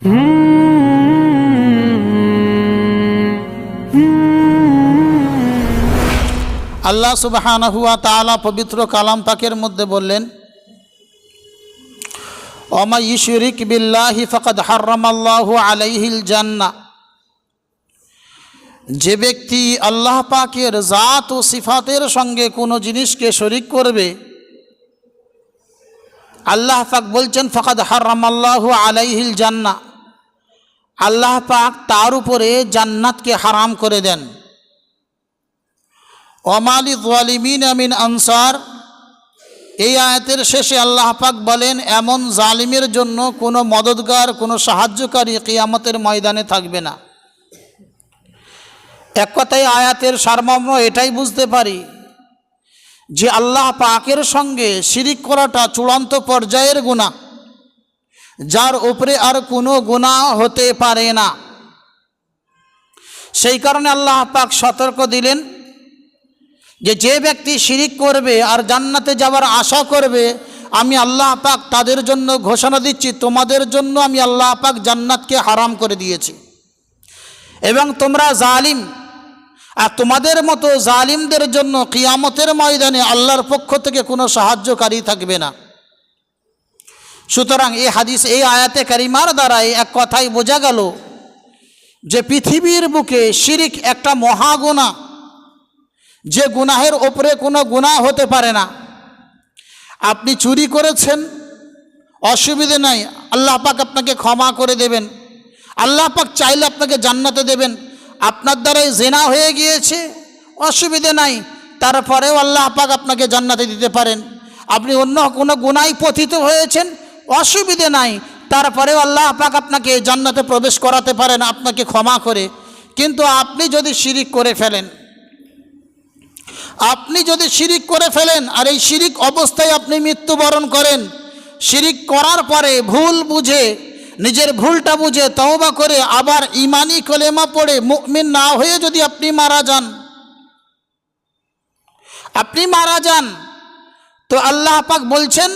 আল্লাহ সুবাহানহুয়া তালা পবিত্র কালাম পাকের মধ্যে বললেন অমা ইশরিক বিল্লাহি ফকদ হার্রামাল্লাহু আলাইহিল জান্না। যে ব্যক্তি আল্লাহ পাকের জাত ও সিফাতের সঙ্গে কোনো জিনিসকে শরিক করবে, আল্লাহ পাক বলছেন, ফকদ হার্রামাল্লাহু আলাইহিল জান্না। আল্লাহ পাক তার উপরে জান্নাতকে হারাম করে দেন। অমালি জালিমিন আমিন আনসার, এই আয়াতের শেষে আল্লাহ পাক বলেন, এমন জালিমের জন্য কোনো মদতগার কোনো সাহায্যকারী কিয়ামতের ময়দানে থাকবে না। এক কথায় আয়াতের সারমর্ম এটাই বুঝতে পারি যে আল্লাহ পাকের সঙ্গে শিরিক করাটা চূড়ান্ত পর্যায়ের গুণা যার উপরে আর কোনো গুণা হতে পারে না। সেই কারণে আল্লাহ পাক সতর্ক দিলেন যে যে ব্যক্তি শিরিক করবে আর জান্নাতে যাওয়ার আশা করবে, আমি আল্লাহ পাক তাদের জন্য ঘোষণা দিচ্ছি, তোমাদের জন্য আমি আল্লাহ পাক জান্নাতকে হারাম করে দিয়েছি। এবং তোমরা জালিম, আর তোমাদের মতো জালিমদের জন্য কিয়ামতের ময়দানে আল্লাহর পক্ষ থেকে কোনো সাহায্যকারী থাকবে না। সুতরাং এই হাদিস, এই আয়াতে কারিমার দ্বারাই এক কথাই বোঝা গেল যে পৃথিবীর বুকে শিরিক একটা মহাগুণা যে গুনাহের ওপরে কোনো গুনাহ হতে পারে না। আপনি চুরি করেছেন, অসুবিধে নাই, আল্লাহ পাক আপনাকে ক্ষমা করে দেবেন। আল্লাহ পাক চাইলে আপনাকে জান্নাতে দেবেন। আপনার দ্বারাই জেনা হয়ে গিয়েছে, অসুবিধে নাই, তারপরেও আল্লাহ পাক আপনাকে জান্নাতে দিতে পারেন। আপনি অন্য কোনো গুনায় পথিত হয়েছেন অসুবিধে নাই। তারপরেও আল্লাহ পাক আপনাকে জান্নাতে প্রবেশ করাতে পারেন, আপনাকে ক্ষমা করে। কিন্তু আপনি যদি শিরিক করে ফেলেন, আপনি যদি শিরিক করে ফেলেন, আর এই শিরিক অবস্থায় আপনি মৃত্যুবরণ করেন, শিরিক করার পরে ভুল বুঝে, নিজের ভুলটা বুঝে তওবা করে আবার ইমানি কলেমা পড়ে মুমিন না হয়ে যদি আপনি মারা যান, আপনি মারা যান, তো আল্লাহ পাক বলছেন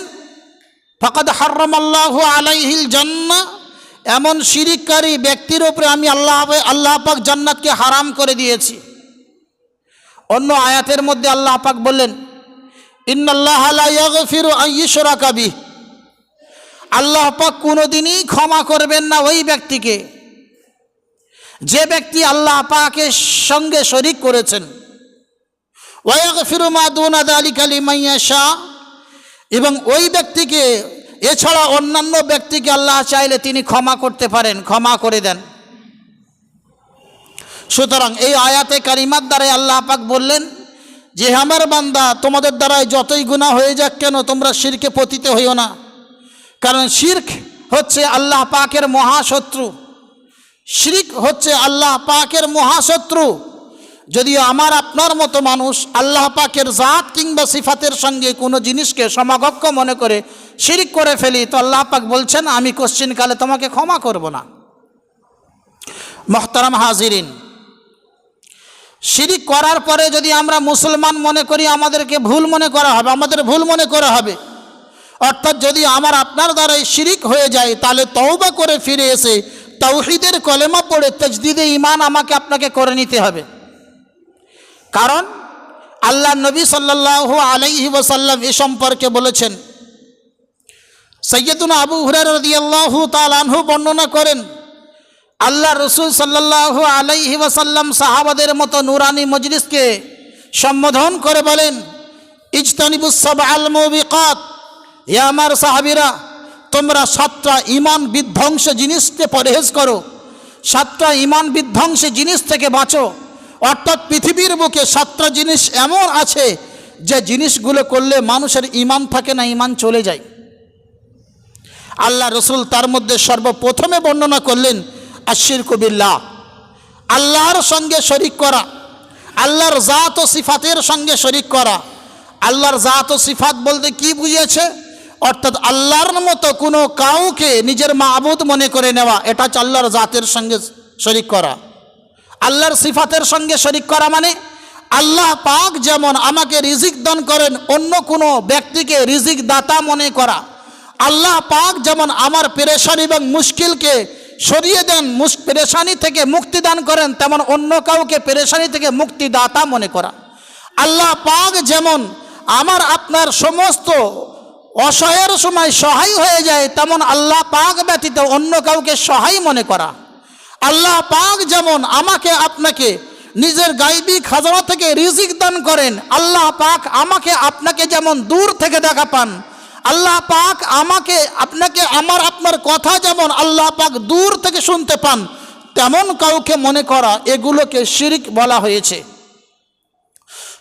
ফকদ হার্রম আল্লাহ আলাইহিল জান্না, এমন শিরিককারী ব্যক্তির ওপরে আমি আল্লাহ আল্লাহ পাক জান্নাতকে হারাম করে দিয়েছি। অন্য আয়াতের মধ্যে আল্লাহ পাক বললেন ইন্নআল্লাহফির আল্লাহ পাক কোনোদিনই ক্ষমা করবেন না ওই ব্যক্তিকে। যে ব্যক্তি আল্লাহ পাকের সঙ্গে শরিক করেছেন। ওয়াক ফিরুমা দুনাদ আলী কালী মাইয়া শাহ এবং ওই ব্যক্তিকে, এছাড়া অন্যান্য ব্যক্তিকে আল্লাহ চাইলে তিনি ক্ষমা করতে পারেন, ক্ষমা করে দেন। সুতরাং এই আয়াতে কারিমার দ্বারাই আল্লাহ পাক বললেন যে আমার বান্দা, তোমাদের দ্বারাই যতই গুণা হয়ে যাক কেন তোমরা শিরকে পতিতে হইও না। কারণ শির্ক হচ্ছে আল্লাহ পাকের মহাশত্রু। শিরিক হচ্ছে আল্লাহ পাকের মহাশত্রু। যদি আমার আপনার মতো মানুষ আল্লাহ পাকের জাত কিংবা সিফাতের সঙ্গে কোনো জিনিসকে সমাগক্ষ মনে করে শিরিক করে ফেলি, তো আল্লাহ পাক বলছেন, আমি কোশ্চিনকালে তোমাকে ক্ষমা করব না। মোহতারাম হাজিরিন, শিরিক করার পরে যদি আমরা মুসলমান মনে করি, আমাদেরকে ভুল মনে করা হবে, আমাদের ভুল মনে করা হবে। অর্থাৎ যদি আমার আপনার দ্বারাই শিরিক হয়ে যায়, তাহলে তওবা করে ফিরে এসে তৌহিদের কলেমা পড়ে, তজদিদে ইমান আমাকে আপনাকে করে নিতে হবে। কারণ আল্লাহ নবী সাল্লাহ আলাইহি ওসাল্লাম এ সম্পর্কে বলেছেন। সৈয়দুন আবু হুরার রদিয়াল্লাহু তালানহু বর্ণনা করেন আল্লাহ রসুল সাল্লাহ আলাইহি ওয়াসাল্লাম সাহাবাদের মতো নুরানি মজলিসকে সম্বোধন করে বলেন ইজতানিবুসব আল মুবিকাত এ আমার সাহাবিরা, তোমরা সাতটা ইমান বিধ্বংস জিনিসকে পরহেজ করো, সাতটা ইমান বিধ্বংস জিনিস থেকে বাঁচো। অর্থাৎ পৃথিবীর বুকে সাতটা জিনিস এমন আছে যে জিনিসগুলো করলে মানুষের ইমান থাকে না, ইমান চলে যায়। আল্লাহ রসুল তার মধ্যে সর্বপ্রথমে বর্ণনা করলেন আশির কবিল্লাহ আল্লাহর সঙ্গে শরিক করা, আল্লাহর জাত ও সিফাতের সঙ্গে শরিক করা। আল্লাহর জাত ও সিফাত বলতে কি বুঝিয়েছে? অর্থাৎ আল্লাহর মতো কোনো কাউকে নিজের মাবুদ মনে করে নেওয়া, এটা হচ্ছে আল্লাহর জাতের সঙ্গে শরিক করা। আল্লাহর সিফাতের সঙ্গে শরিক করা মানে আল্লাহ পাক যেমন আমাকে রিজিক দান করেন, অন্য কোনো ব্যক্তিকে রিজিক দাতা মনে করা। আল্লাহ পাক যেমন আমার পেরেশান এবং মুশকিলকে সরিয়ে দেন পেরেশানি থেকে মুক্তি দান করেন, তেমন অন্য কাউকে পেরেশানি থেকে মুক্তিদাতা মনে করা। আল্লাহ পাক যেমন আমার আপনার সমস্ত অসহায়ের সময় সহায় হয়ে যায়, তেমন আল্লাহ পাক ব্যতীত অন্য কাউকে সহায় মনে করা। আল্লাহ পাক যেমন আমাকে আপনাকে নিজের গাইবি খাজনা থেকে রিজিক দান করেন, আল্লাহ পাক আমাকে আপনাকে যেমন দূর থেকে দেখা পান, আল্লাহ পাক আমাকে, আপনাকে আমার আপনার কথা যেমন আল্লাহ পাক দূর থেকে শুনতে পান, তেমন কাউকে মনে করা এগুলোকে শিরিক বলা হয়েছে।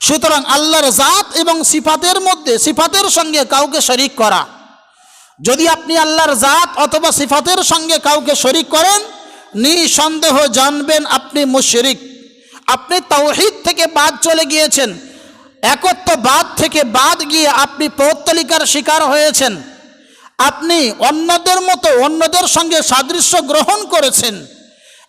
সুতরাং আল্লাহর জাত এবং সিফাতের মধ্যে, সিফাতের সঙ্গে কাউকে শরিক করা। যদি আপনি আল্লাহর জাত অথবা সিফাতের সঙ্গে কাউকে শরিক করেন নিঃসন্দেহ জানবেন আপনি মুশরিক। আপনি তাওহিদ থেকে বাদ চলে গিয়েছেন। একত্ববাদ থেকে বাদ গিয়ে আপনি পৌত্তলিকার শিকার হয়েছেন। আপনি অন্যদের মতো অন্যদের সঙ্গে সাদৃশ্য গ্রহণ করেছেন।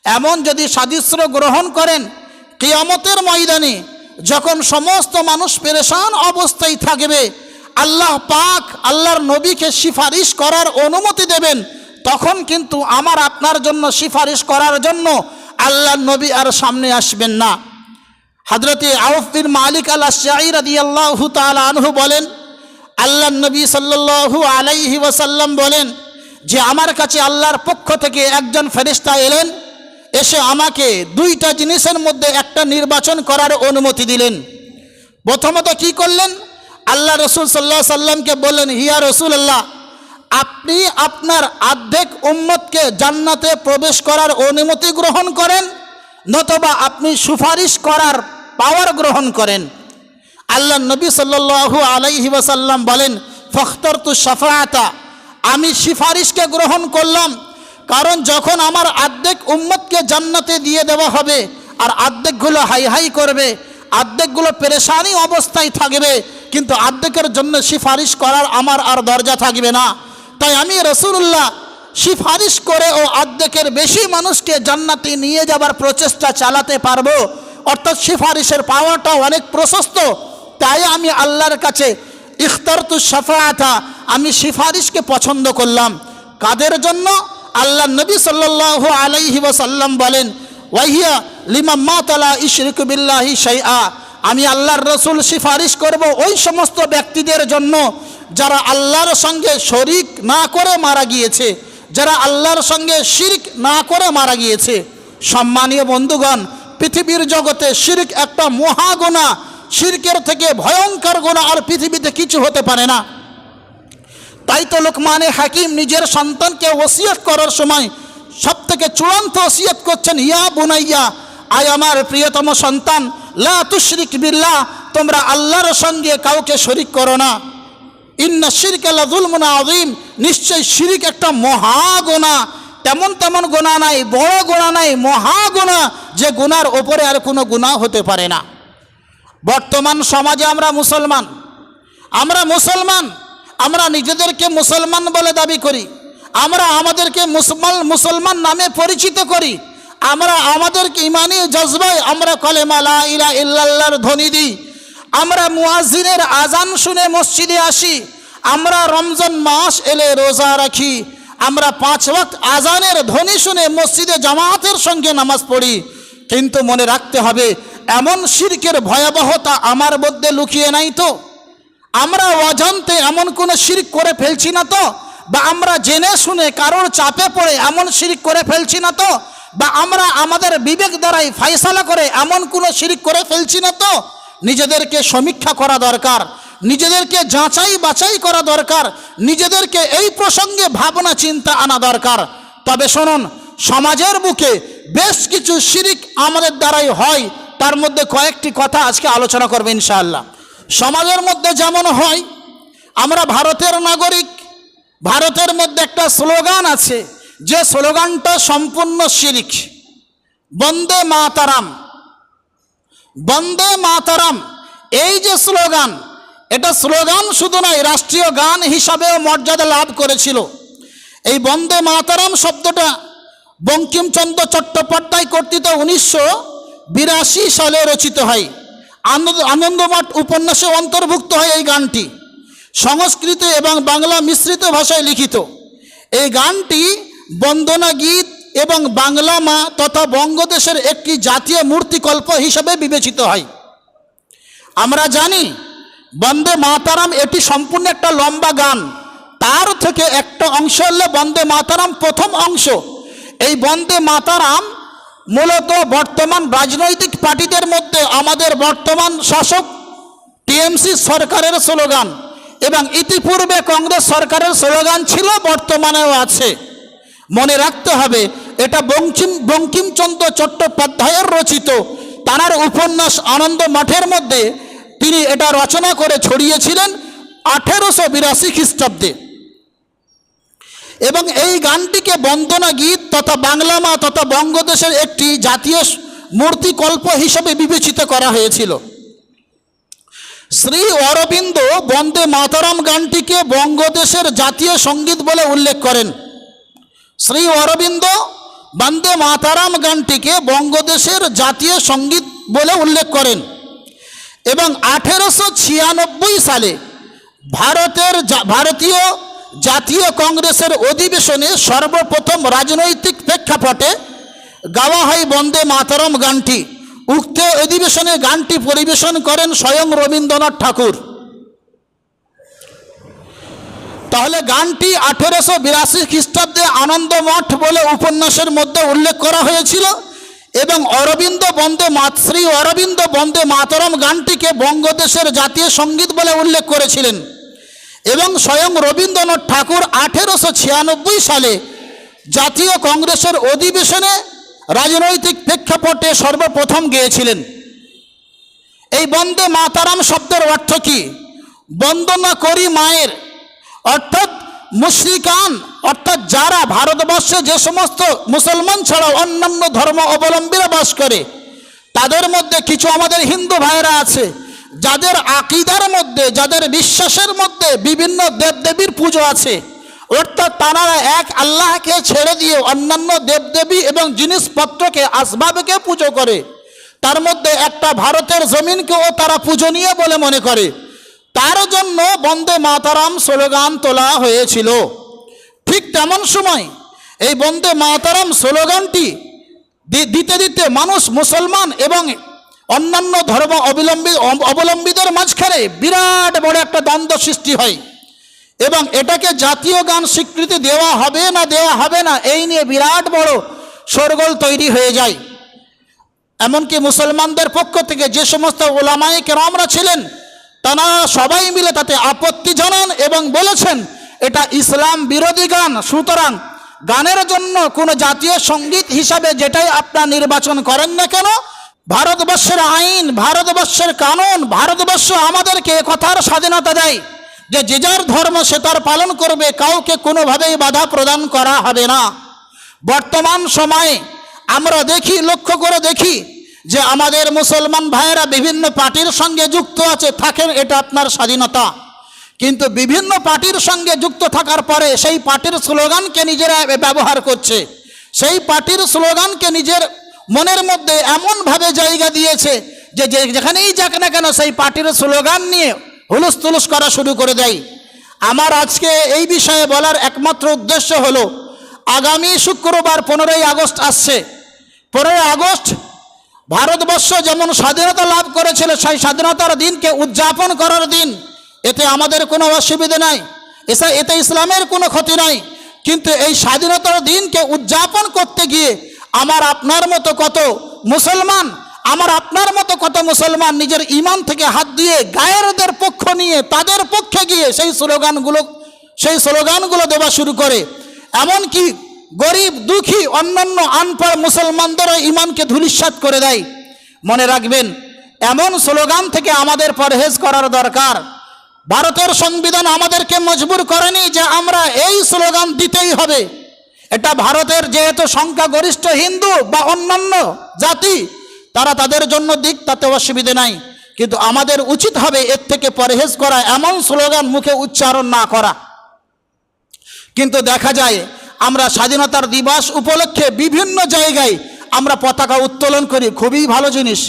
এমন যদি সাদৃশ্য গ্রহণ করেন, কিয়ামতের ময়দানে যখন সমস্ত মানুষ পেরেশান অবস্থায় থাকবে, আল্লাহ পাক আল্লাহর নবীকে সিফারিশ করার অনুমতি দেবেন। তখন কিন্তু আমার আপনার জন্য সিফারিশ করার জন্য আল্লাহর নবী আর সামনে আসবেন না। হজরতে আউফ বিন মালিক আল শাহির আদি আল্লাহ আনহু বলেন আল্লাহ নবী সাল্লাল্লাহু আলাইহি ওয়াসাল্লাম বলেন যে, আমার কাছে আল্লাহর পক্ষ থেকে একজন ফেরিস্তা এলেন, এসে আমাকে দুইটা জিনিসের মধ্যে একটা নির্বাচন করার অনুমতি দিলেন। প্রথমত কি করলেন? আল্লাহ রসুল সাল্লাহ সাল্লামকে বললেন, হিয়া রসুল আল্লাহ আপনি আপনার আর্ধেক উম্মতকে জান্নাতে প্রবেশ করার অনুমতি গ্রহণ করেন, নতবা আপনি সুপারিশ করার পাওয়ার গ্রহণ করেন। আল্লাহ নবী সাল্লু আলাইহি ওয়াসাল্লাম বলেন ফখতর তু সাফায়াতা আমি সিফারিশকে গ্রহণ করলাম, কারণ যখন আমার আর্ধেক উম্মতকে জান্নাতে দিয়ে দেওয়া হবে, আর আর্ধেকগুলো হাই হাই করবে, আর্ধেকগুলো পেরেশানি অবস্থায় থাকবে, কিন্তু আর্ধেকের জন্য সিফারিশ করার আমার আর দরজা থাকবে না। তাই আমি রসুল্লাহ সিফারিশ করে ও অর্ধেকের বেশি মানুষকে জান্নাতে নিয়ে যাবার প্রচেষ্টা চালাতে পারব। অর্থাৎ সিফারিশের পাওয়াটা অনেক প্রশস্ত। তাই আমি আল্লাহর কাছে ইখতারতু সাফায়াতা আমি সিফারিশকে পছন্দ করলাম। কাদের জন্য? আল্লাহ নবী সাল্লাল্লাহু আলাইহি ওয়াসাল্লাম বলেন, ওয়াহিয়া লিমা মাতালা ইশরিক বিল্লাহি আমি আল্লাহর রসুল সিফারিশ করব ওই সমস্ত ব্যক্তিদের জন্য। যারা আল্লাহর সঙ্গে শরিক না করে মারা গিয়েছে, যারা আল্লাহর সঙ্গে শিরিক না করে মারা গিয়েছে, সম্মানীয় বন্ধুগণ, পৃথিবীর জগতে শিরিক একটা মহাগোনা শিরকের থেকে ভয়ঙ্কর গোনা আর পৃথিবীতে কিছু হতে পারে না। তাই তো লোকমানে হাকিম নিজের সন্তানকে ওসিয়ত করার সময় সব থেকে চূড়ান্ত ওসিয়ত করছেন, ইয়া বুনাইয়া, আয় আমার প্রিয়তম সন্তান, লা তুশরিক বিল্লাহ, তোমরা আল্লাহর সঙ্গে কাউকে শরিক করো না। ইন্না শিরক আল্লাহুলমুনা আদিম নিশ্চয় শিরিক একটা মহাগোনা তেমন তেমন গোনা নাই, বড় গোনা নাই মহাগোনা যে গুনার ওপরে আর কোনো গুণা হতে পারে না। বর্তমান সমাজে আমরা মুসলমান। আমরা মুসলমান, আমরা নিজেদেরকে মুসলমান বলে দাবি করি। আমরা আমাদেরকে মুসলমান মুসলমান নামে পরিচিত করি। আমরা আমাদেরকে ইমানি জজবায় আমরা কলেমা লা ইলা ইল্লাল্লাহর ধ্বনি দিই। আমরা মুয়াজিনের আজান শুনে মসজিদে আসি, আমরা রমজান মাস এলে রোজা রাখি, আমরা পাঁচ ওয়াক্ত আজানের ধ্বনি শুনে মসজিদে জামায়াতের সঙ্গে নামাজ পড়ি। কিন্তু মনে রাখতে হবে, এমন শিরকের ভয়াবহতা আমার মধ্যে লুকিয়ে নাই তো। আমরা অজান্তে এমন কোনো শিরিক করে ফেলছি না তো, বা আমরা জেনে শুনে কারোর চাপে পড়ে এমন শিরিক করে ফেলছি না তো, বা আমরা আমাদের বিবেক দ্বারাই ফাইসালা করে এমন কোনো শিরিক করে ফেলছি না তো। নিজেদেরকে সমীক্ষা করা দরকার, নিজেদেরকে যাচাই বাছাই করা দরকার, নিজেদেরকে এই প্রসঙ্গে ভাবনা চিন্তা আনা দরকার। তবে শুনুন, সমাজের বুকে বেশ কিছু শিরিক আমাদের দ্বারাই হয়, তার মধ্যে কয়েকটি কথা আজকে আলোচনা করবে ইনশাআল্লাহ। সমাজের মধ্যে যেমন হয়, আমরা ভারতের নাগরিক, ভারতের মধ্যে একটা স্লোগান আছে, যে স্লোগানটা সম্পূর্ণ শিরিক, বন্দে মাতারাম। বন্দে মাতারাম। এই যে স্লোগান, এটা স্লোগান শুধু নয়, রাষ্ট্রীয় গান হিসাবেও মর্যাদা লাভ করেছিল। এই বন্দে মাতারাম শব্দটা বঙ্কিমচন্দ্র চট্টোপাধ্যায় কর্তৃত উনিশশো বিরাশি সালে রচিত হয়। আনন্দ, আনন্দমঠ উপন্যাসে অন্তর্ভুক্ত হয় এই গানটি। সংস্কৃত এবং বাংলা মিশ্রিত ভাষায় লিখিত। এই গানটি বন্দনা গীত এবং বাংলা মা তথা বঙ্গদেশের একটি জাতীয় মূর্তিকল্প হিসেবে বিবেচিত হয়। আমরা জানি, বন্দে মাতারাম এটি সম্পূর্ণ একটা লম্বা গান। তার থেকে একটা অংশ হলো বন্দে মাতারাম প্রথম অংশ। এই বন্দে মাতারাম মূলত বর্তমান রাজনৈতিক পার্টিদের মধ্যে আমাদের বর্তমান শাসক টিএমসি সরকারের স্লোগান এবং ইতিপূর্বে কংগ্রেস সরকারের স্লোগান ছিল বর্তমানেও আছে। মনে রাখতে হবে এটা বঙ্কিম, বঙ্কিমচন্দ্র চট্টোপাধ্যায়ের রচিত। তার উপন্যাস আনন্দ মঠের মধ্যে তিনি এটা রচনা করে ছড়িয়েছিলেন আঠেরোশো বিরাশি খ্রিস্টাব্দে। এবং এই গানটিকে বন্দনা গীত তথা বাংলা মা তথা বঙ্গদেশের একটি জাতীয় মূর্তিকল্প হিসেবে বিবেচিত করা হয়েছিল। শ্রী অরবিন্দ বন্দে মাতারাম গানটিকে বঙ্গদেশের জাতীয় সংগীত বলে উল্লেখ করেন। শ্রী অরবিন্দ বন্দে মাতারাম গানটিকে বঙ্গদেশের জাতীয় সংগীত বলে উল্লেখ করেন। এবং আঠেরোশো ছিয়ানব্বই সালে ভারতের ভারতীয় জাতীয় কংগ্রেসের অধিবেশনে সর্বপ্রথম রাজনৈতিক প্রেক্ষাপটে গাওয়া হয় বন্দে মাতরম গানটি। উক্ত অধিবেশনে গানটি পরিবেশন করেন স্বয়ং রবীন্দ্রনাথ ঠাকুর। তাহলে গানটি আঠেরোশো বিরাশি খ্রিস্টাব্দে আনন্দমঠ বলে উপন্যাসের মধ্যে উল্লেখ করা হয়েছিল এবং অরবিন্দ বন্দে মাত, শ্রী অরবিন্দ বন্দে মাতরম গানটিকে বঙ্গদেশের জাতীয় সংগীত বলে উল্লেখ করেছিলেন। এবং স্বয়ং রবীন্দ্রনাথ ঠাকুর আঠেরোশো ছিয়ানব্বই সালে জাতীয় কংগ্রেসের অধিবেশনে রাজনৈতিক প্রেক্ষাপটে সর্বপ্রথম গেয়েছিলেন। এই বন্দে মাতারাম শব্দের অর্থ কি? বন্দনা করি মায়ের অর্থাৎ মুশরিকান, অর্থাৎ যারা ভারতবর্ষে যে সমস্ত মুসলমান ছাড়াও অন্যান্য ধর্ম অবলম্বীরা বাস করে, তাদের মধ্যে কিছু আমাদের হিন্দু ভাইরা আছে, যাদের আকিদার মধ্যে, যাদের বিশ্বাসের মধ্যে বিভিন্ন দেবদেবীর পুজো আছে। অর্থাৎ তারা এক আল্লাহকে ছেড়ে দিয়ে অন্যান্য দেবদেবী এবং জিনিসপত্রকে, আসবাবকে পুজো করে। তার মধ্যে একটা ভারতের জমিনকেও তারা পূজনীয় বলে মনে করে। তার জন্য বন্দে মাতারাম স্লোগান তোলা হয়েছিল। ঠিক তেমন সময় এই বন্দে মাতারাম স্লোগানটি দিতে দিতে মানুষ, মুসলমান এবং অন্যান্য ধর্ম অবলম্বী অবলম্বীদের মাঝখানে বিরাট বড় একটা দ্বন্দ্ব সৃষ্টি হয় এবং এটাকে জাতীয় গান স্বীকৃতি দেওয়া হবে না, দেওয়া হবে না, এই নিয়ে বিরাট বড় শোরগোল তৈরি হয়ে যায়। এমনকি মুসলমানদের পক্ষ থেকে যে সমস্ত ওলামাই কেরামরা ছিলেন তারা সবাই মিলে তাতে আপত্তি জানান এবং বলেছেন, এটা ইসলাম বিরোধী গান। সুতরাং গানের জন্য কোনো জাতীয় সংগীত হিসাবে যেটাই আপনার নির্বাচন করেন না কেন, ভারতবর্ষের আইন, ভারতবর্ষের কানুন, ভারতবর্ষ আমাদেরকে কথার স্বাধীনতা দেয় যে যে যার ধর্ম সে তার পালন করবে, কাউকে কোনোভাবেই বাধা প্রদান করা হবে না। বর্তমান সময়ে আমরা দেখি, লক্ষ্য করে দেখি যে আমাদের মুসলমান ভাইয়েরা বিভিন্ন পার্টির সঙ্গে যুক্ত আছে, থাকেন, এটা আপনার স্বাধীনতা। কিন্তু বিভিন্ন পার্টির সঙ্গে যুক্ত থাকার পরে সেই পার্টির স্লোগানকে নিজেরা ব্যবহার করছে। সেই পার্টির স্লোগানকে নিজের মনের মধ্যে এমনভাবে জায়গা দিয়েছে যে যেখানেই যাক না কেন সেই পার্টির স্লোগান নিয়ে হুলুস তুলুস করা শুরু করে দেয়। আমার আজকে এই বিষয়ে বলার একমাত্র উদ্দেশ্য হলো, আগামী শুক্রবার পনেরোই আগস্ট আসছে। পনেরোই আগস্ট ভারতবর্ষ যেমন স্বাধীনতা লাভ করেছিল, সেই স্বাধীনতার দিনকে উদযাপন করার দিন, এতে আমাদের কোনো অসুবিধে নাই, এসা, এতে ইসলামের কোনো ক্ষতি নাই, কিন্তু এই স্বাধীনতার দিনকে উদযাপন করতে গিয়ে আমার আপনার মতো কত মুসলমান, আমার আপনার মতো কত মুসলমান নিজের ইমান থেকে হাত দিয়ে গায়েরদের পক্ষ নিয়ে, তাদের পক্ষে গিয়ে সেই স্লোগানগুলো সেই স্লোগানগুলো দেওয়া শুরু করে। এমনকি গরিব, দুঃখী, অন্যান্য আনপড় মুসলমানদেরও ইমানকে ধূলিসাৎ করে দেয়। মনে রাখবেন, এমন স্লোগান থেকে আমাদের পরহেজ করার দরকার। ভারতের সংবিধান আমাদেরকে মজবুর করেনি যে আমরা এই স্লোগান দিতেই হবে। এটা ভারতের যেহেতু সংখ্যাগরিষ্ঠ হিন্দু বা অন্যান্য জাতি, তারা তাদের জন্য দিক, তাতে অসুবিধে নাই। কিন্তু আমাদের উচিত হবে এর থেকে পরহেজ করা, এমন স্লোগান মুখে উচ্চারণ না করা। কিন্তু দেখা যায় আমরা স্বাধীনতার দিবস উপলক্ষে বিভিন্ন জায়গায় আমরা পতাকা উত্তোলন করি, খুবই ভালো জিনিস।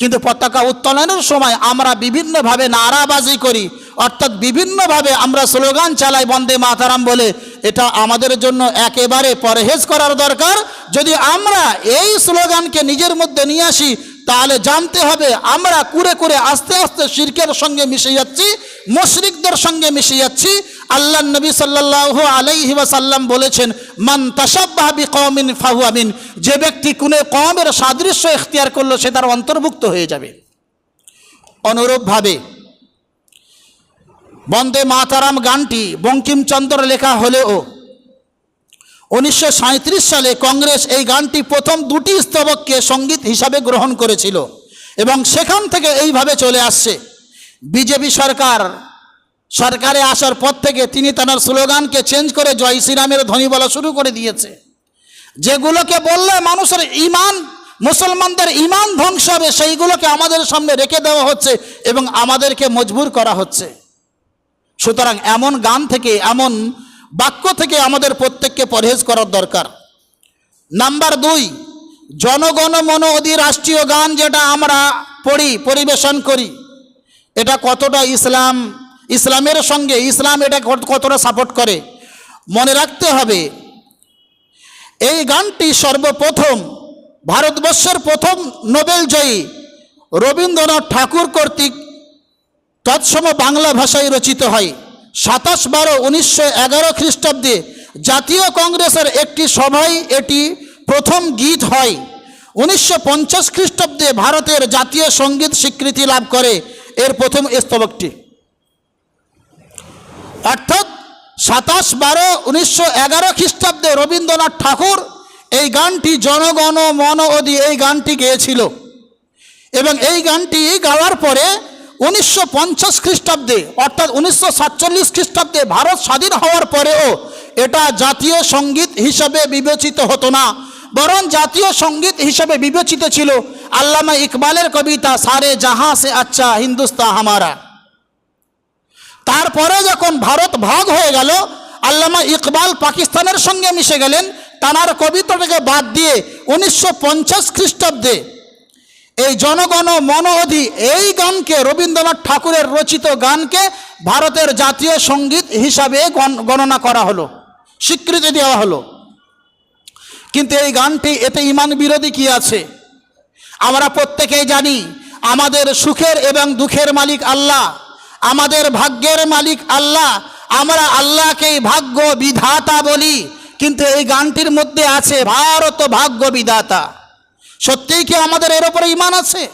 কিন্তু পতাকা উত্তোলনের সময় আমরা বিভিন্নভাবে নারাবাজি করি, অর্থাৎ বিভিন্নভাবে আমরা স্লোগান চালাই বন্দে মাতারাম বলে। এটা আমাদের জন্য একেবারে পরহেজ করার দরকার। যদি আমরা এই স্লোগানকে নিজের মধ্যে নিয়ে আসি তাহলে জানতে হবে, আমরা কুরে করে আস্তে আস্তে শিরকের সঙ্গে মিশে যাচ্ছি, মশরিকদের সঙ্গে মিশে যাচ্ছি। আল্লাহ নবী সাল্লাল্লাহু আলাইহি ওয়াসাল্লাম বলেছেন, মান তাসাব্বাহ বিকওমিন ফাহু আমিন। যে ব্যক্তি কোনো কমের সাদৃশ্য এখতিয়ার করল, সে তার অন্তর্ভুক্ত হয়ে যাবে। অনুরূপভাবে, বন্দে মাতারাম গানটি বঙ্কিমচন্দ্র লেখা হলেও উনিশশো সাঁইত্রিশ সালে কংগ্রেস এই গানটি প্রথম দুটি স্তবককে সংগীত হিসাবে গ্রহণ করেছিল এবং সেখান থেকে এইভাবে চলে আসছে। বিজেপি সরকার, সরকারে আসার পর থেকে তিনি তার স্লোগানকে চেঞ্জ করে জয় শ্রীরামের ধ্বনি বলা শুরু করে দিয়েছে। যেগুলোকে বললে মানুষের ইমান, মুসলমানদের ইমান ধ্বংস হবে, সেইগুলোকে আমাদের সামনে রেখে দেওয়া হচ্ছে এবং আমাদেরকে মজবুর করা হচ্ছে। সুতরাং এমন গান থেকে, এমন বাক্য থেকে আমাদের প্রত্যেককে পরহেজ করার দরকার। নাম্বার দুই, জনগণ মন অধি রাষ্ট্রীয় গান যেটা আমরা পড়ি, পরিবেশন করি, এটা কতটা ইসলাম, ইসলামের সঙ্গে ইসলাম এটা কতটা সাপোর্ট করে? মনে রাখতে হবে, এই গানটি সর্বপ্রথম, ভারতবর্ষের প্রথম নোবেল জয়ী রবীন্দ্রনাথ ঠাকুর কর্তৃক তৎসম বাংলা ভাষায় রচিত হয়। সাতাশ বারো উনিশশো এগারো খ্রিস্টাব্দে জাতীয় কংগ্রেসের একটি সভায় এটি প্রথম গীত হয়। উনিশশো পঞ্চাশ খ্রিস্টাব্দে ভারতের জাতীয় সংগীত স্বীকৃতি লাভ করে এর প্রথম স্তবকটি। অর্থাৎ সাতাশ বারো উনিশশো এগারো খ্রিস্টাব্দে রবীন্দ্রনাথ ঠাকুর এই গানটি জনগণ মন অধি এই গানটি গেয়েছিল। এবং এই গানটি গাওয়ার পরে উনিশশো পঞ্চাশ খ্রিস্টাব্দে, অর্থাৎ উনিশশো সাতচল্লিশ খ্রিস্টাব্দে ভারত স্বাধীন হওয়ার পরেও এটা জাতীয় সংগীত হিসাবে বিবেচিত হতো না। বরং জাতীয় সংগীত হিসাবে বিবেচিত ছিল আল্লামা ইকবালের কবিতা, সারে জাহা সে আচ্ছা হিন্দুস্তা হামারা। তারপরে যখন ভারত ভাগ হয়ে গেল, আল্লামা ইকবাল পাকিস্তানের সঙ্গে মিশে গেলেন। তানার কবিতাটাকে বাদ দিয়ে উনিশশো পঞ্চাশ খ্রিস্টাব্দে এই জনগণ মন অধি এই গানকে রবীন্দ্রনাথ ঠাকুরের রচিত গানকে ভারতের জাতীয় সংগীত হিসাবে গণ- গণনা করা হলো, স্বীকৃতি দেওয়া হলো। কিন্তু এই গানটি এতে ইমান বিরোধী কি আছে? আমরা প্রত্যেকেই জানি, আমাদের সুখের এবং দুঃখের মালিক আল্লাহ, আমাদের ভাগ্যের মালিক আল্লাহ, আমরা আল্লাহকেই ভাগ্য বিধাতা বলি, কিন্তু এই গানটির মধ্যে আছে ভারত ভাগ্য বিধাতা সত্যিই কি আমাদের এর উপরে ইমান আছে?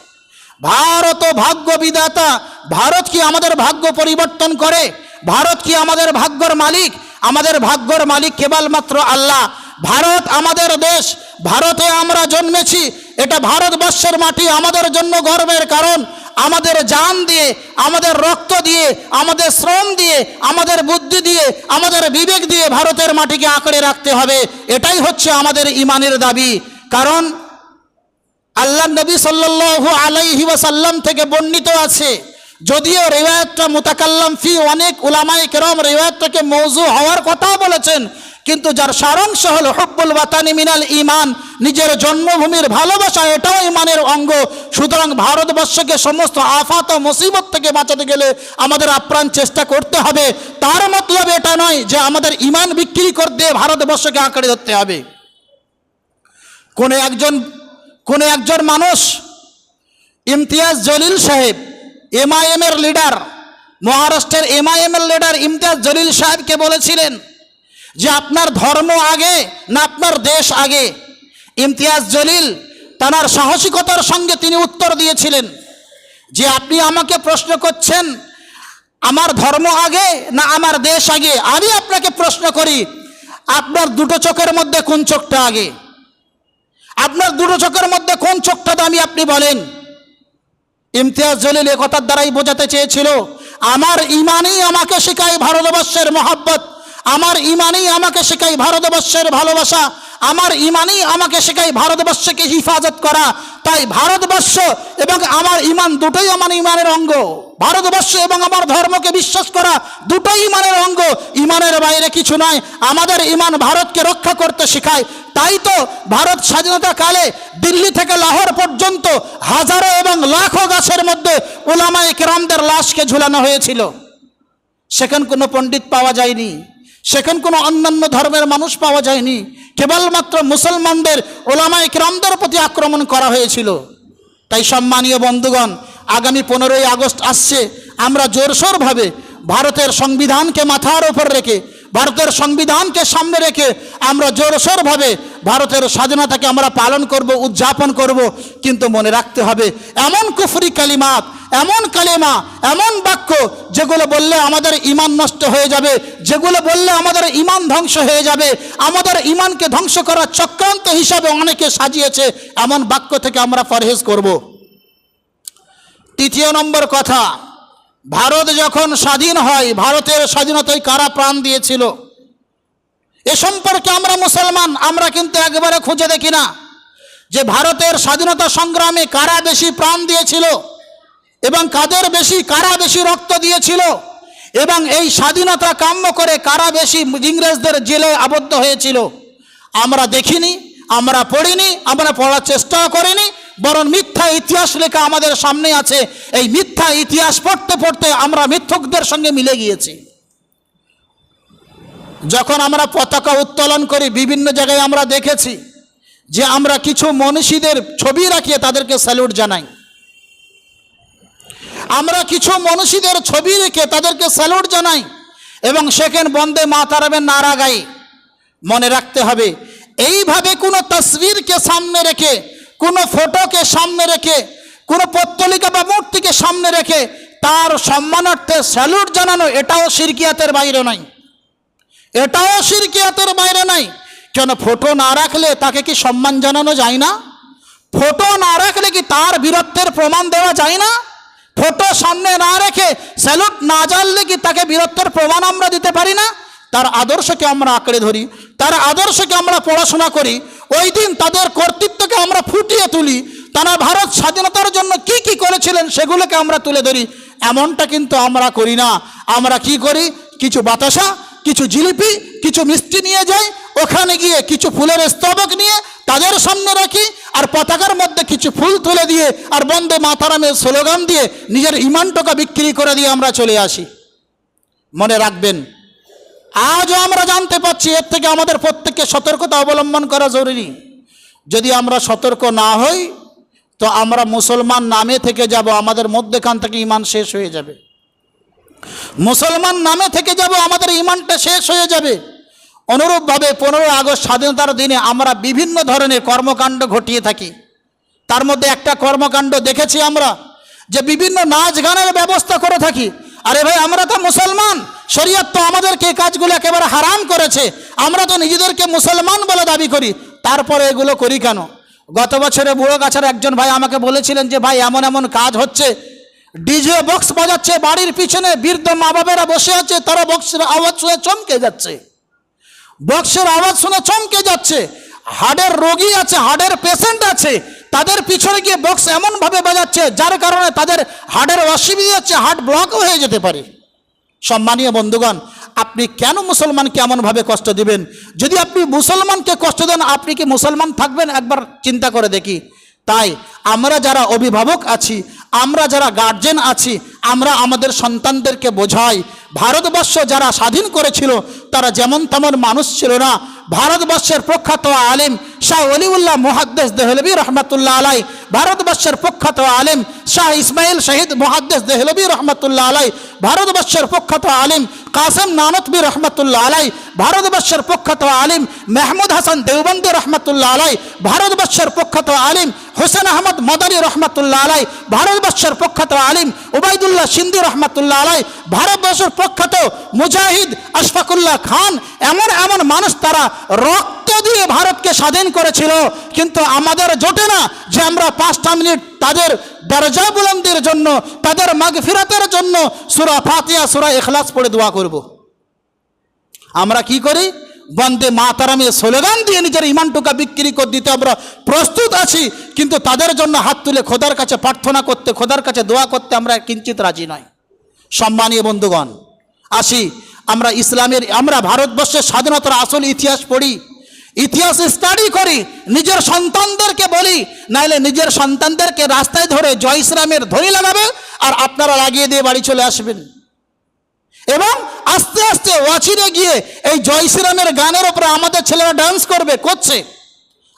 ভারত ভাগ্য বিধাতা, ভারত কি আমাদের ভাগ্য পরিবর্তন করে? ভারত কি আমাদের ভাগ্যর মালিক? আমাদের ভাগ্যর মালিক কেবলমাত্র আল্লাহ। ভারত আমাদের দেশ। ভারতে আমরা জন্মেছি। এটা ভারতবর্ষের মাটি, আমাদের জন্য গর্বের কারণ। আমাদের জান দিয়ে, আমাদের রক্ত দিয়ে, আমাদের শ্রম দিয়ে, আমাদের বুদ্ধি দিয়ে, আমাদের বিবেক দিয়ে ভারতের মাটিকে আঁকড়ে রাখতে হবে। এটাই হচ্ছে আমাদের ইমানের দাবি। কারণ আল্লাহ নবী সাল্লাল্লাহু আলাইহি ওয়াসাল্লাম থেকে বর্ণিত আছে। যদিও রেওয়ায়তটা মুতাকাল্লাম ফি, অনেক উলামাই কেরম রেওয়ায়তটাকে মৌজু হওয়ার কথাও বলেছেন, কিন্তু যার সারাংশ হল হব্বুল ওয়াতানি মিনাল ইমান নিজের জন্মভূমির ভালোবাসা এটাও ইমানের অঙ্গ। সুতরাং ভারতবর্ষকে সমস্ত আফাত ও মুসিবত থেকে বাঁচাতে গেলে আমাদের আপ্রাণ চেষ্টা করতে হবে। তার মতলব এটা নয় যে আমাদের ইমান বিক্রি করতে ভারতবর্ষকে আঁকড়ে ধরতে হবে। কোনো একজন কোনো একজন মানুষ, ইমতিয়াজ জলিল সাহেব এমআইএম এর লিডার মহারাষ্ট্রের এমআইএম এর লিডার ইমতিয়াজ জলিল সাহেবকে বলেছিলেন যে আপনার ধর্ম আগে না আপনার দেশ আগে। ইমতিয়াজ জলিল তার সাহসিকতার সঙ্গে তিনি উত্তর দিয়েছিলেন যে আপনি আমাকে প্রশ্ন করছেন, আমার ধর্ম আগে না আমার দেশ আগে? আমি আপনাকে প্রশ্ন করি, আপনার দুটো চোখের মধ্যে কোন চোখটা আগে? আপনার দুটো চোখের মধ্যে কোন চোখটা দামি আপনি বলেন? ইমতিয়াজ জলিল এ কথার দ্বারাই বোঝাতে চেয়েছিল, আমার ইমানই আমাকে শেখায় ভারতবর্ষের মহাব্বত, আমার ইমানই আমাকে শেখায় ভারতবর্ষের ভালোবাসা আমার ইমানই আমাকে শেখায় ভারতবর্ষকে হিফাজত করা। তাই ভারতবর্ষ এবং আমার ইমান দুটোই আমার ইমানের অঙ্গ। ভারতবর্ষ এবং আমার ধর্মকে বিশ্বাস করা দুটোই ইমানের অঙ্গ। ইমানের বাইরে কিছু নয়, আমাদের ইমান ভারতকে রক্ষা করতে শেখায়। তাই তো ভারত স্বাধীনতা কালে দিল্লি থেকে লাহোর পর্যন্ত হাজারো এবং লাখো গাছের মধ্যে ওলামায়ে কেরামদের লাশকে ঝুলানো হয়েছিল। সেখানে কোনো পণ্ডিত পাওয়া যায়নি। সেখানে কোনো অন্যান্য ধর্মের মানুষ পাওয়া যায়নি। কেবলমাত্র মুসলমানদের ওলামায় কিরামদের প্রতি আক্রমণ করা হয়েছিল। তাই সম্মানীয় বন্ধুগণ, আগামী পনেরোই আগস্ট আসছে। আমরা জোরসোরভাবে ভারতের সংবিধানকে মাথার ওপর রেখে, ভারতের সংবিধানকে সামনে রেখে আমরা জোরসোরভাবে ভারতের স্বাধীনতাকে আমরা পালন করব, উদযাপন করব, কিন্তু মনে রাখতে হবে, এমন কুফরি কালিমাত, এমন কালিমা, এমন বাক্য, যেগুলো বললে আমাদের ইমান নষ্ট হয়ে যাবে, যেগুলো বললে আমাদের ইমান ধ্বংস হয়ে যাবে, আমাদের ইমানকে ধ্বংস করার চক্রান্ত হিসাবে অনেকে সাজিয়েছে, এমন বাক্য থেকে আমরা পরহেজ করব। তৃতীয় নম্বর কথা, ভারত যখন স্বাধীন হয়, ভারতের স্বাধীনতায় কারা প্রাণ দিয়েছিল? এ সম্পর্কে আমরা মুসলমান, আমরা কিন্তু একবারে খুঁজে দেখি না যে ভারতের স্বাধীনতা সংগ্রামে কারা বেশি প্রাণ দিয়েছিল এবং কাদের বেশি, কারা বেশি রক্ত দিয়েছিল এবং এই স্বাধীনতা কাম্য করে কারা বেশি ইংরেজদের জেলে আবদ্ধ হয়েছিল। আমরা দেখিনি, আমরা পড়িনি, আমরা পড়ার চেষ্টাও করিনি, বরং মিথ্যা ইতিহাস লেখা আমাদের সামনে আছে। এই মিথ্যা ইতিহাস পড়তে পড়তে আমরা মিথ্যকদের সঙ্গে মিলে গিয়েছি। যখন আমরা পতাকা উত্তোলন করি, বিভিন্ন জায়গায় আমরা দেখেছি যে আমরা কিছু মনীষীদের ছবি রাখিয়ে তাদেরকে স্যালুট জানাই। আমরা কিছু মনীষীদের ছবি রেখে তাদেরকে স্যালুট জানাই এবং সেখানে বন্দে মা মাতারামের নারা গাই মনে রাখতে হবে। এইভাবে কোনো তসবিরকে সামনে রেখে, কোনো ফটোকে সামনে রেখে, কোনো পত্তলিকা বা মূর্তিকে সামনে রেখে তার সম্মানার্থে স্যালুট জানানো এটাও সিরকিয়াতের বাইরে নয়। এটাও সিরকিয়াতের বাইরে নাই। কেন ফটো না রাখলে তাকে কি সম্মান জানানো যায় না? ফটো না রাখলে কি তার বীরত্বের প্রমাণ দেওয়া যায় না? ফটো সামনে না রেখে স্যালুট না জানলে কি তাকে বীরত্বের প্রমাণ আমরা দিতে পারি না? তার আদর্শকে আমরা আঁকড়ে ধরি, তার আদর্শকে আমরা পড়াশোনা করি, ওই দিন তাদের কর্তৃত্বকে আমরা ফুটিয়ে তুলি। তারা ভারত স্বাধীনতার জন্য কি কি করেছিলেন সেগুলোকে আমরা তুলে ধরি। এমনটা কিন্তু আমরা করি না। আমরা কি করি? কিছু বাতাসা কিছু জিলিপি, কিছু মিষ্টি নিয়ে যাই, ওখানে গিয়ে কিছু ফুলের স্তবক নিয়ে তাদের সামনে রাখি, আর পতাকার মধ্যে কিছু ফুল তুলে দিয়ে আর বন্দে মাতারামের স্লোগান দিয়ে নিজের ইমানটকা বিক্রি করে দিয়ে আমরা চলে আসি। মনে রাখবেন, আজও আমরা জানতে পাচ্ছি এর থেকে আমাদের প্রত্যেককে সতর্কতা অবলম্বন করা জরুরি। যদি আমরা সতর্ক না হই, তো আমরা মুসলমান নামে থেকে যাব, আমাদের মধ্যেখান থেকে ইমান শেষ হয়ে যাবে। মুসলমান নামে থেকে যাব, আমাদের ইমানটা শেষ হয়ে যাবে। অনুরূপভাবে পনেরো আগস্ট স্বাধীনতার দিনে আমরা বিভিন্ন ধরনের কর্মকাণ্ড ঘটিয়ে থাকি। তার মধ্যে একটা কর্মকাণ্ড দেখেছি আমরা, যে বিভিন্ন নাচ গানের ব্যবস্থা করে থাকি। আরে ভাই, আমরা তো মুসলমান, শরীয়ত তো আমাদেরকে কাজগুলো একেবারে হারাম করেছে। আমরা তো নিজেদেরকে মুসলমান বলে দাবি করি। তারপরে এগুলো করি কেন? গত বছরে বুড়ো গাছের একজন ভাই আমাকে বলেছিলেন যে, ভাই, এমন এমন কাজ হচ্ছে ডিজে বক্স বাজাচ্ছে, বাড়ির পিছনে বৃদ্ধ মা বাবারা বসে আছে, তারা বক্সের আওয়াজ শুনে চমকে যাচ্ছে। বক্সের আওয়াজ শুনে চমকে যাচ্ছে। হার্টের রোগী আছে হার্টের পেশেন্ট আছে, তাদের পিছনে গিয়ে বক্স এমনভাবে বাজাচ্ছে, যার কারণে তাদের হার্টের অসুবিধা হচ্ছে হার্ট ব্লকও হয়ে যেতে পারে। সম্মানীয় বন্ধুগণ, আপনি কেন মুসলমানকে এমনভাবে কষ্ট দিবেন? যদি আপনি মুসলমানকে কষ্ট দেন, আপনি কি মুসলমান থাকবেন? একবার চিন্তা করে দেখি। তাই আমরা যারা অভিভাবক আছি আমরা যারা গার্জেন আছি, আমরা আমাদের সন্তানদেরকে বোঝাই। ভারতবর্ষ যারা স্বাধীন করেছিল, তারা যেমন তেমন মানুষ ছিল না। ভারতবর্ষের প্রখ্যাত আলিম শাহ অলিউল্লাহ মুহাদ্দেস দেহলবী রহমতুল্লাহ আলাই। ভারতবর্ষের প্রখ্যাত আলিম শাহ ইসমাইল শহীদ মুহাদ্দেস দেহলবী রহমতুল্লাহ আলাই। ভারতবর্ষের প্রখ্যাত আলিম কাসেম নানতবী রহমতুল্লাহ আলাই। ভারতবর্ষের প্রখ্যাত আলিম মেহমুদ হাসান দেওবন্দি রহমতুল্লাহ আলাই, ভারতবর্ষের প্রখ্যাত আলিম হোসেন আহমদ মদানী রহমতুল্লাহ আলাই, ভারতবর্ষের প্রখ্যাত আলিম উবাইদুল্লাহ সিন্ধি রহমতুল্লাহ আলাই, ভারতবর্ষের প্রখ্যাত মুজাহিদ আশফাকুল্লাহ খান, এমন এমন মানুষ তারা রক্ত দিয়ে ভারতকে স্বাধীন করেছিল, কিন্তু আমাদের জোটে না যে আমরা পাঁচটা মিনিট তাদের দরজা বুলন্দির জন্য, তাদের মাগ ফিরাতের জন্য সুরা ফাতিয়া সুরা এখলাস পড়ে দোয়া করব। আমরা কি করি? বন্দে মাতারামে স্লোগান দিয়ে নিজের ইমানটুকা বিক্রি করে দিতে। আমরা প্রস্তুত আছি, কিন্তু তাদের জন্য হাত তুলে খোদার কাছে প্রার্থনা করতে, খোদার কাছে দোয়া করতে আমরা কিঞ্চিত রাজি নয় সম্মানীয় বন্ধুগণ, আসি, আমরা ইসলামের, আমরা ভারতবর্ষের স্বাধীনতার আসল ইতিহাস পড়ি, ইতিহাস স্টাডি করি, নিজের সন্তানদেরকে বলি নাইলে নিজের সন্তানদেরকে রাস্তায় ধরে জয় ইসলামের ধরি লাগাবে, আর আপনারা লাগিয়ে দিয়ে বাড়ি চলে আসবেন। এবং আস্তে আস্তে ওয়াচিরে গিয়ে এই জয় শ্রীরামের গানের ওপরে আমাদের ছেলেরা ডান্স করবে, করছে।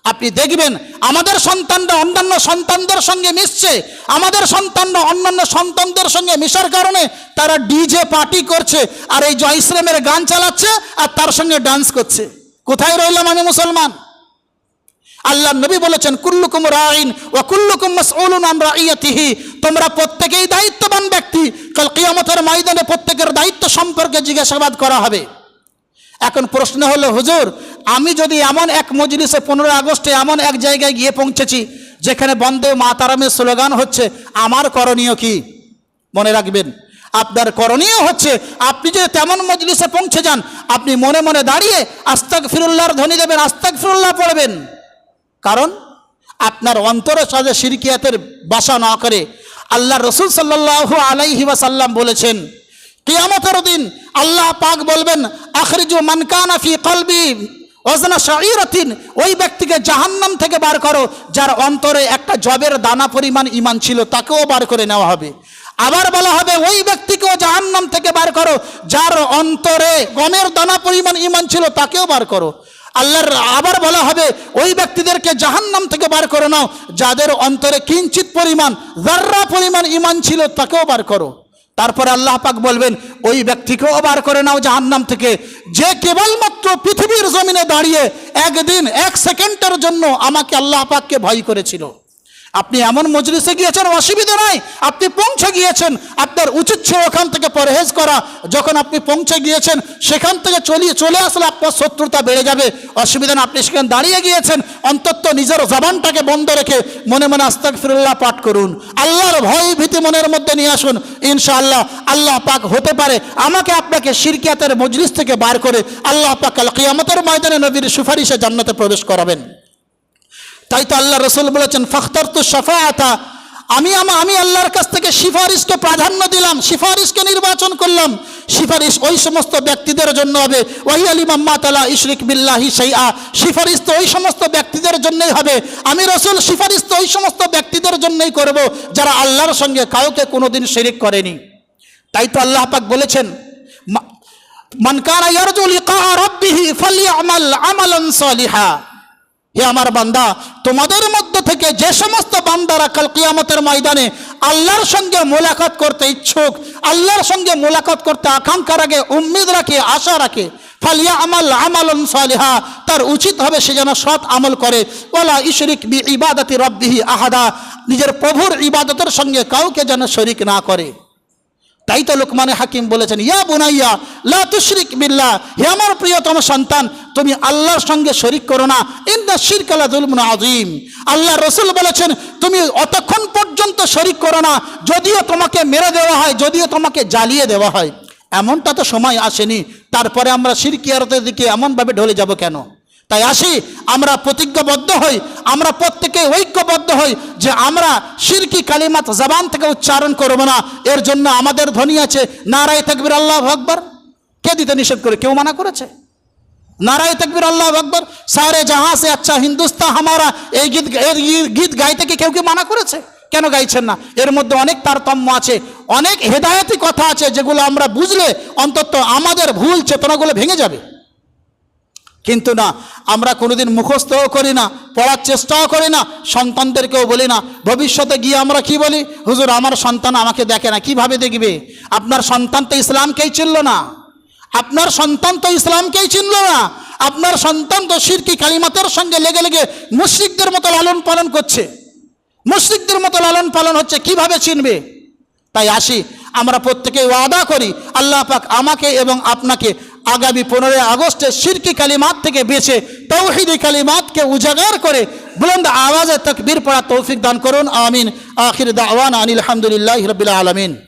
আপনি দেখবেন আমাদের সন্তানরা অন্যান্য সন্তানদের সঙ্গে মিশছে, আমাদের সন্তানরা অন্যান্য সন্তানদের সঙ্গে মিশার কারণে তারা ডিজে পার্টি করছে আর এই জয় শ্রীরামের গান চালাচ্ছে আর তার সঙ্গে ডান্স করছে। কোথায় রইলাম আমি মুসলমান? আল্লাহ নবী বলেছেন, কুল্লুকুম রাইন ও কুল্লুকুম মাসউলুন আন রাইয়াতিহি তোমরা প্রত্যেকেই দায়িত্ববান ব্যক্তি। কাল কিয়ামতের ময়দানে প্রত্যেকের দায়িত্ব সম্পর্কে জিজ্ঞাসাবাদ করা হবে। এখন প্রশ্ন হলো, হুজুর, আমি যদি এমন এক মজলিসে পনেরোই আগস্টে এমন এক জায়গায় গিয়ে পৌঁছেছি, যেখানে বন্দে মাতারামের স্লোগান হচ্ছে, আমার করণীয় কি? মনে রাখবেন, আপনার করণীয় হচ্ছে, আপনি যদি তেমন মজলিসে পৌঁছে যান, আপনি মনে মনে দাঁড়িয়ে আস্তাক ফিরুল্লাহর ধ্বনি দেবেন আস্তাক ফিরুল্লাহ পড়বেন। কারণ আপনার অন্তরে সাজে শিরকিয়াতের বাসা না করে আল্লাহ রসুল সাল্লাহ আলাইহি ওয়াসাল্লাম বলেছেন, কিয়ামতের দিন আল্লাহ পাক বলবেন, আখরিজু মানকানা ফি কলবি ওজনা শাইরাতিন ওই ব্যক্তিকে জাহান্নাম থেকে বার করো, যার অন্তরে একটা জবের দানা পরিমাণ ইমান ছিল তাকেও বার করে নেওয়া হবে। আবার বলা হবে, ওই ব্যক্তিকেও জাহান্নাম থেকে বার করো, যার অন্তরে গমের দানা পরিমাণ ইমান ছিল তাকেও বার করো। আল্লাহর আবার বলা হবে, ওই ব্যক্তিদেরকে জাহান্নাম থেকে বার করে নাও, যাদের অন্তরে কিঞ্চিত পরিমাণ, যার্রা পরিমাণ ইমান ছিল তাকেও বার করো। তারপরে আল্লাহ পাক বলবেন, ওই ব্যক্তিকেও বার করে নাও জাহান্নাম থেকে। যে কেবলমাত্র পৃথিবীর জমিনে দাঁড়িয়ে একদিন, এক সেকেন্ডের জন্য আমাকে আল্লাহ পাককে ভয় করেছিল। আপনি এমন মজলিসে গিয়েছেন, অসুবিধা নাই। আপনি পৌঁছে গিয়েছেন, আপনার উচিত ছিল ওখান থেকে পরহেজ করা। যখন আপনি পৌঁছে গিয়েছেন, সেখান থেকে চলিয়ে চলে আসলে আপনার শত্রুতা বেড়ে যাবে। অসুবিধা না, আপনি সেখানে দাঁড়িয়ে গিয়েছেন, অন্তত নিজের জবানটাকে বন্ধ রেখে মনে মনে আস্তাক ফিরুল্লাহ পাঠ করুন। আল্লাহর ভয় ভীতি মনের মধ্যে নিয়ে আসুন, ইনশাআল্লাহ। আল্লাহ পাক হতে পারে। আমাকে আপনাকে শিরকিয়াতের মজলিস থেকে বার করে আল্লাহ পাক আল কিয়ামতের ময়দানে নবীর সুপারিশে জান্নাতে প্রবেশ করাবেন। তাই তো আল্লাহ রসুল বলেছেন ফখতার তো সফায়াতা আমি আমা আমি আল্লাহর কাছ থেকে সিফারিশকে প্রাধান্য দিলাম, সিফারিশকে নির্বাচন করলাম। সিফারিশ ওই সমস্ত ব্যক্তিদের জন্য হবে। ওই আলী মাম্মা তালা ইশরিক বিল্লাহি সেই আ সিফারিশ তো ওই সমস্ত ব্যক্তিদের জন্যই হবে। আমি রসুল সিফারিশ তো ওই সমস্ত ব্যক্তিদের জন্যই করব, যারা আল্লাহর সঙ্গে কাউকে কোনোদিন শিরিক করেনি। তাই তো আল্লাহ পাক বলেছেন, মা- মান কানা ইয়ারজু লিকা রাব্বিহি ফালইআমাল আমালান সালিহা। হে আমার বান্দা, তোমাদের মধ্য থেকে যে সমস্ত বান্দারা কাল কিয়ামতের ময়দানে আল্লাহর সঙ্গে মোলাকাত করতে ইচ্ছুক, আল্লাহর সঙ্গে মোলাকাত করতে আকাঙ্ক্ষা রাখে, উম্মিদ রাখে, আশা রাখে, ফালিয়া আমাল আমালন সালিহা, তার উচিত হবে সে যেন সৎ আমল করে। ওলা ইশরিক বি ইবাদতি রব্বিহি আহাদা, নিজের প্রভুর ইবাদতের সঙ্গে কাউকে যেন শরিক না করে। তাই তো লোকমানে হাকিম বলেছেন, ইয়া বুনাইয়া, লা তুশরিক বিল্লাহ, হে আমার প্রিয়তম সন্তান, তুমি আল্লাহর সঙ্গে শরিক করো না, ইন্না শিরকালা জুলমুন আজিম আল্লাহ রসুল বলেছেন, তুমি অতক্ষণ পর্যন্ত শরিক করো না, যদিও তোমাকে মেরে দেওয়া হয়, যদিও তোমাকে জ্বালিয়ে দেওয়া হয়। এমনটা তো সময় আসেনি, তারপরে আমরা শিরকিয়ারতের দিকে এমনভাবে ঢলে যাব কেন? তাই আসি, আমরা প্রতিজ্ঞাবদ্ধ হই, আমরা প্রত্যেকে ঐক্যবদ্ধ হই যে আমরা শিরকি কালিমাত জবান থেকে উচ্চারণ করব না। এর জন্য আমাদের ধ্বনি আছে, নারায় থাকবির আল্লাহ আকবর। কে দিতে নিষেধ করে? কেউ মানা করেছে? নারায় তকবির আল্লাহ আকবর। সারে জাহাঁ সে আচ্ছা হিন্দুস্তান হামারা, এই গীত এই গীত গাইতে কি কেউ কি মানা করেছে? কেন গাইছেন না? এর মধ্যে অনেক তারতম্য আছে, অনেক হেদায়তি কথা আছে যেগুলো আমরা বুঝলে অন্তত আমাদের ভুল চেতনাগুলো ভেঙে যাবে। কিন্তু না, আমরা কোনোদিন মুখস্থও করি না, পড়ার চেষ্টাও করি না, সন্তানদেরকেও বলি না, ভবিষ্যতে গিয়ে আমরা কি বলি? হুজুর, আমার সন্তান আমাকে দেখে না, কীভাবে দেখবে? আপনার সন্তান তো ইসলামকেই চিনল না। আপনার সন্তান তো ইসলামকেই চিনল না। আপনার সন্তান তো শিরকি কালিমাতের সঙ্গে লেগে লেগে মুশ্রিকদের মতো লালন পালন করছে। মুশ্রিকদের মতো লালন পালন হচ্ছে, কীভাবে চিনবে? তাই আসি, আমরা প্রত্যেকে ওয়াদা করি, আল্লাহ পাক আমাকে এবং আপনাকে আগামী পনেরোই আগস্টে শিরকি কালিমাত থেকে বেঁচে তৌহিদি কালিমাতকে উজাগার করে বুলন্দ আওয়াজে তকবীর পড়া তৌফিক দান করুন। আমিন। আখির দাওয়ান আনিল আলহামদুলিল্লাহ রবিল আলমিন।